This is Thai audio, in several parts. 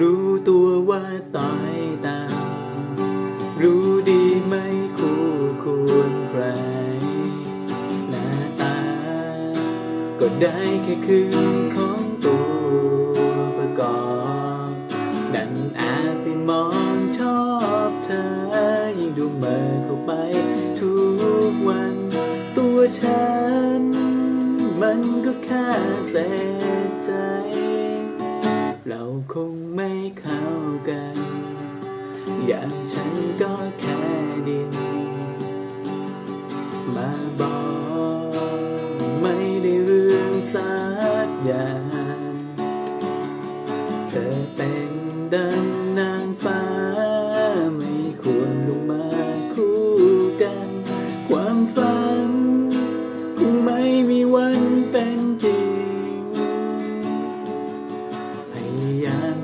รู้ตัวว่าต่อยตาม รู้ดีไม่คู่ควรใครหน้าตา ก็ได้แค่คืนของตัวประกอบดันแอบไปมองชอบเธอ ยิ่งดูเมื่อเข้าไปทุกวัน ตัวฉัน มันก็แค่เสียใจ เราคงไม่เข้ากัน อย่างฉันก็แค่ดิน มาบอกไม่ได้เรื่องสักอย่าง เธอเป็นดัง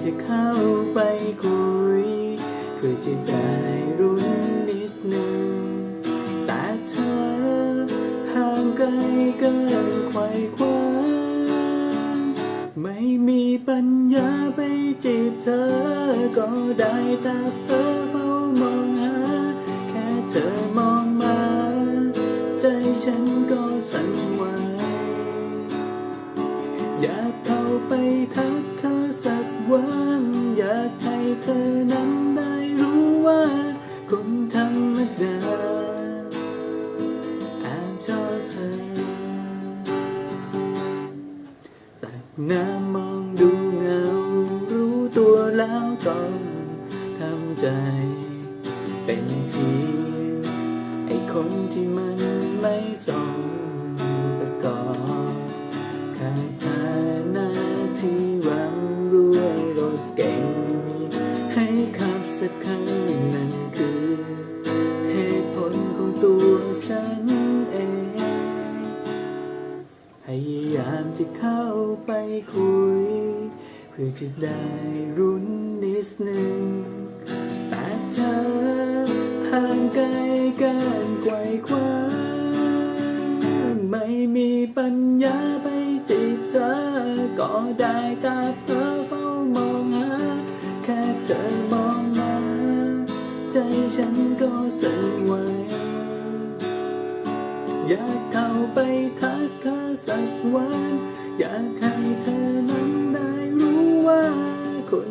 จะเข้าไปคุยเพื่อจะได้รุ้นนิดหนึ่ง แต่เธอห่างไกลเกินไขว่คว้าไม่มีปัญญาไปจีบเธอ ก็ได้แต่เธอเฝ้ามองหา แค่เธอมองมา ใจฉันก็สั่นไหวอยากเข้าไปทัก สักวันอยากให้เธอนั้นได้รู้ว่า คนธรรมดาแอบชอบเธอแต่หน้ามองดูเงา รู้ตัวแล้วต้องทำใจ เป็นเพียงไอ้คนที่มันไม่สมป เหตุผลของตัวฉันเอง พยายามจะเข้าไปคุย เพื่อจะได้รุ้นนิดนึงแต่เธอห่างไกลกันไกวคว้าไม่มีปัญญาไปจีบเธอก็ได้แต่เธอ ใจฉันก็สั่นไหวอยากเข้าไปทักเธอสักวัน อยากให้เธอนั้นได้รู้ว่าคน